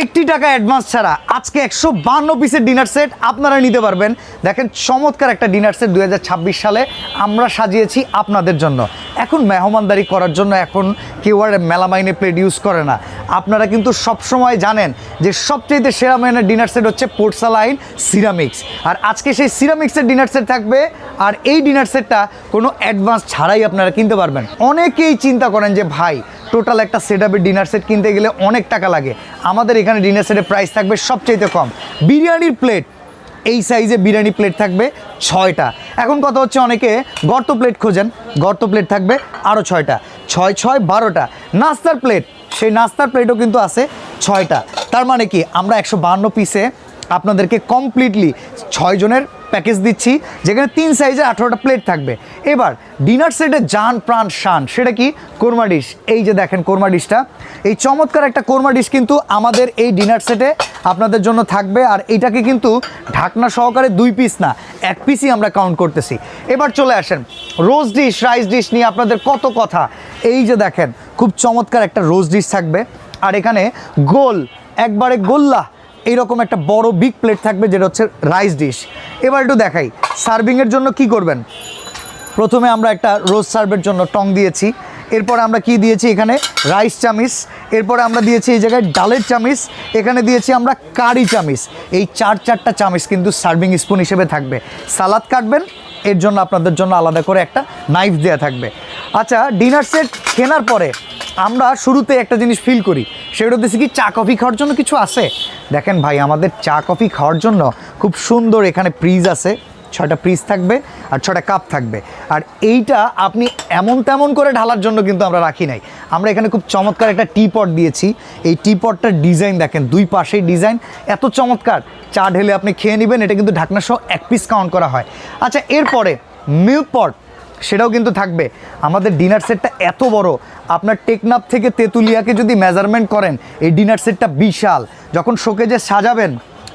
একটি টাকা অ্যাডভান্স ছাড়া আজকে একশো বান্ন পিসের ডিনার সেট আপনারা নিতে পারবেন। দেখেন, চমৎকার একটা ডিনার সেট দু হাজার ছাব্বিশ সালে আমরা সাজিয়েছি আপনাদের জন্য। এখন মেহমানদারি করার জন্য এখন কেউ আর মেলামাইনে প্লেট ইউজ করে না। আপনারা কিন্তু সবসময় জানেন যে সবচেয়ে সেরা মাইনের ডিনার সেট হচ্ছে পোর্সালাইন সিরামিক্স আর আজকে সেই সিরামিক্সের ডিনার সেট থাকবে, আর এই ডিনার সেটটা কোনো অ্যাডভান্স ছাড়াই আপনারা কিনতে পারবেন। অনেকেই চিন্তা করেন যে, ভাই টোটাল একটা সেট আপের ডিনার সেট কিনতে গেলে অনেক টাকা লাগে। আমাদের এখানে ডিনার সেটের প্রাইস থাকবে সবচেয়ে কম। বিরিয়ানির প্লেট এই সাইজে বিরিয়ানি প্লেট থাকবে ছয়টা। এখন কথা হচ্ছে অনেকে গর্ত প্লেট খোঁজেন, গর্ত প্লেট থাকবে আরও ছয়টা। ছয় ছয়, বারোটা। নাস্তার প্লেট সেই নাস্তার প্লেটও কিন্তু আছে ছয়টা। তার মানে কি, আমরা একশো বাহান্ন পিসে আপনাদেরকে কমপ্লিটলি ছয় জনের প্যাকেজ দিচ্ছি, যেখানে তিন সাইজে আঠারোটা প্লেট থাকবে। এবার ডিনার সেটে জান, প্রাণ, শান, সেটা কি? কোরমা ডিশ এই যে দেখেন কোরমা ডিশটা এই চমৎকার একটা কোরমা ডিশ কিন্তু আমাদের এই ডিনার সেটে আপনাদের জন্য থাকবে, আর এটাকে কিন্তু ঢাকনা সহকারে দুই পিস না, এক পিসই আমরা কাউন্ট করতেছি। এবার চলে আসেন রোজ ডিশ রাইস ডিশ নিয়ে আপনাদের কত কথা। এই যে দেখেন, খুব চমৎকার একটা রোজ ডিশ থাকবে, আর এখানে গোল, একবারে গোল্লা। এইরকম একটা বড় বিগ প্লেট থাকবে যেটা হচ্ছে রাইস ডিশ এবার একটু দেখাই সার্ভিংয়ের জন্য কি করবেন? প্রথমে আমরা একটা রোজ সার্ভের জন্য টং দিয়েছি, এরপরে আমরা কি দিয়েছি এখানে? রাইস চামিচ, এরপরে আমরা দিয়েছি এই জায়গায় ডালের চামিচ, এখানে দিয়েছি আমরা কারি চামিচ। এই চার চারটা চামিচ কিন্তু সার্ভিং স্পুন হিসেবে থাকবে। সালাদ কাটবেন, এর জন্য আপনাদের জন্য আলাদা করে একটা নাইফ দেওয়া থাকবে। আচ্ছা ডিনার সেট কেনার পরে আমরা শুরুতে একটা জিনিস ফিল করি, সেটা হচ্ছে কি চা কফি খাওয়ার জন্য কিছু আছে। দেখেন ভাই, আমাদের চা কফি খাওয়ার জন্য খুব সুন্দর এখানে প্রিজ আছে, ছয়টা প্রিজ থাকবে আর ছটা কাপ থাকবে। আর এইটা আপনি এমন তেমন করে ঢালার জন্য কিন্তু আমরা রাখি নাই। আমরা এখানে খুব চমৎকার একটা টি পট দিয়েছি। এই টি পটটার ডিজাইন দেখেন, দুই পাশেই ডিজাইন এত চমৎকার, চা ঢেলে আপনি খেয়ে নেবেন, এটা কিন্তু ঢাকনা সহ এক পিস কাউন্ট করা হয়। আচ্ছা এরপরে মিল্ক পট সেটাও কিন্তু থাকবে। আমাদের ডিনার সেটটা এত বড়। আপনার টেকনাফ থেকে তেঁতুলিয়াকে যদি মেজারমেন্ট করেন, এই ডিনার সেটটা বিশাল। যখন শোকেজে সাজাবেন,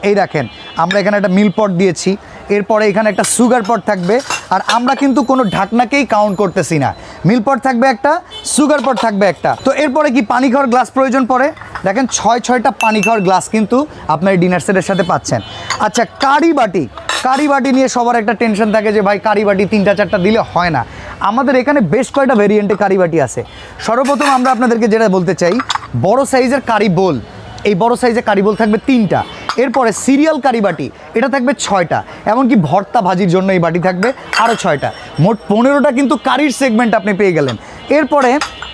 এই দেখেন, আমরা এখানে একটা মিল পট দিয়েছি। এরপরে এখানে একটা সুগার পট থাকবে। আর আমরা কিন্তু কোনো ঢাকনাকেই কাউন্ট করতেছি না। মিল পট থাকবে একটা সুগার পট থাকবে একটা। তো এরপরে কি পানি খাওয়ার গ্লাস প্রয়োজন পড়ে? দেখেন, ছয়, ছয়টা পানি খাওয়ার গ্লাস কিন্তু আপনার ডিনার সেটের সাথে পাচ্ছেন। আচ্ছা কারি বাটি। কারি বাটি নিয়ে সবার একটা টেনশন থাকে যে, ভাই কারি বাটি তিনটা, চারটা দিলে হয় না। আমাদের এখানে বেশ কয়টা ভেরিয়েন্টে কারি বাটি আছে। সর্বপ্রথম আমরা আপনাদেরকে যেটা বলতে চাই, বড় সাইজের কারি বোল। এই বড় সাইজের কারি বোল থাকবে তিনটা। এরপরে সিরিয়াল কারি বাটি এটা থাকবে ছয়টা। এমনকি ভর্তা ভাজির জন্য এই বাটি থাকবে আরও ছয়টা। মোট পনেরোটা কিন্তু কারির সেগমেন্ট আপনি পেয়ে গেলেন। এরপরে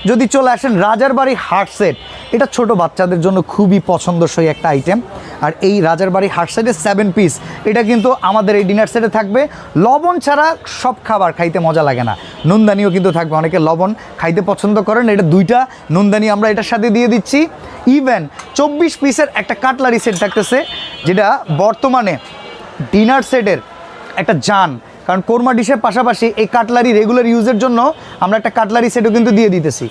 যদি চলে আসেন রাজার বাড়ি হার্ট সেট এটা ছোট বাচ্চাদের জন্য খুবই পছন্দসই একটা আইটেম আর এই রাজার বাড়ি হার্ট সেটের সেভেন পিস এটা কিন্তু আমাদের এই ডিনার সেটে থাকবে। লবণ ছাড়া সব খাবার খাইতে মজা লাগে না। নুনদানিও কিন্তু থাকবে, অনেকে লবণ খাইতে পছন্দ করেন। এটা দুইটা নুনদানি আমরা এটার সাথে দিয়ে দিচ্ছি। ইভেন চব্বিশ পিসের একটা কাটলারি সেট থাকতেছে, যেটা বর্তমানে ডিনার সেটের একটা জান। কারণ কোরমা ডিশের পাশাপাশি এই কাটলারি রেগুলার ইউজের জন্য আমরা একটা কাটলারি সেটও কিন্তু দিয়ে দিতেছি।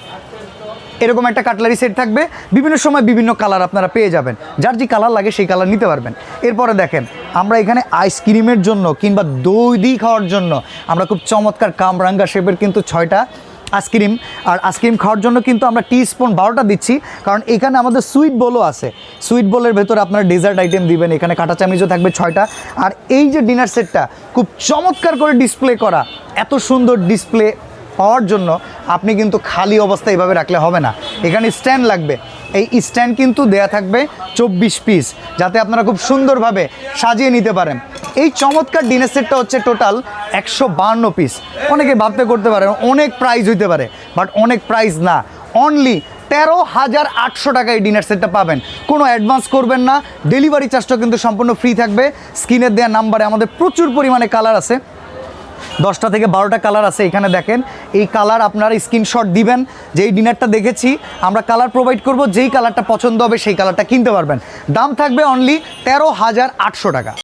এরকম একটা কাটলারি সেট থাকবে। বিভিন্ন সময় বিভিন্ন কালার আপনারা পেয়ে যাবেন। যার যে কালার লাগে সেই কালার নিতে পারবেন। এরপরে দেখেন, আমরা এখানে আইসক্রিমের জন্য কিংবা দই দি খাওয়ার জন্য আমরা খুব চমৎকার কামরাঙ্গা শেপের কিন্তু ছয়টা আইসক্রিম আর আইসক্রিম খাওয়ার জন্য কিন্তু আমরা টি স্পুন বারোটা দিচ্ছি। কারণ এখানে আমাদের সুইট বোলও আছে। সুইট বোলের ভেতরে আপনারা ডেজার্ট আইটেম দিবেন, এখানে কাঁটা চামিচও থাকবে ছয়টা। আর এই যে ডিনার সেটটা খুব চমৎকার করে ডিসপ্লে করা, এত সুন্দর ডিসপ্লে পাওয়ার জন্য আপনি কিন্তু খালি অবস্থা এভাবে রাখলে হবে না। এখানে স্ট্যান্ড লাগবে। এই স্ট্যান্ড কিন্তু দেয়া থাকবে চব্বিশ পিস যাতে আপনারা খুব সুন্দরভাবে সাজিয়ে নিতে পারেন। এই চমৎকার ডিনার সেটটা হচ্ছে টোটাল একশো বান্ন পিস অনেকে ভাবতে করতে পারেন, অনেক প্রাইস হইতে পারে বাট অনেক প্রাইস না। অনলি তেরো হাজার আটশো টাকায় ডিনার সেটটা পাবেন। কোনো অ্যাডভান্স করবেন না। ডেলিভারি চার্জটা কিন্তু সম্পূর্ণ ফ্রি থাকবে। স্ক্রিনের দেওয়া নাম্বারে আমাদের প্রচুর পরিমাণে কালার আছে। দশটা থেকে বারোটা কালার আছে এখানে দেখেন। এই কালার আপনারা স্ক্রিনশট দিবেন, যেই ডিনারটা দেখেছি, আমরা কালার প্রোভাইড করব, যেই কালারটা পছন্দ হবে সেই কালারটা কিনতে পারবেন। দাম থাকবে অনলি তেরো হাজার আটশো টাকা।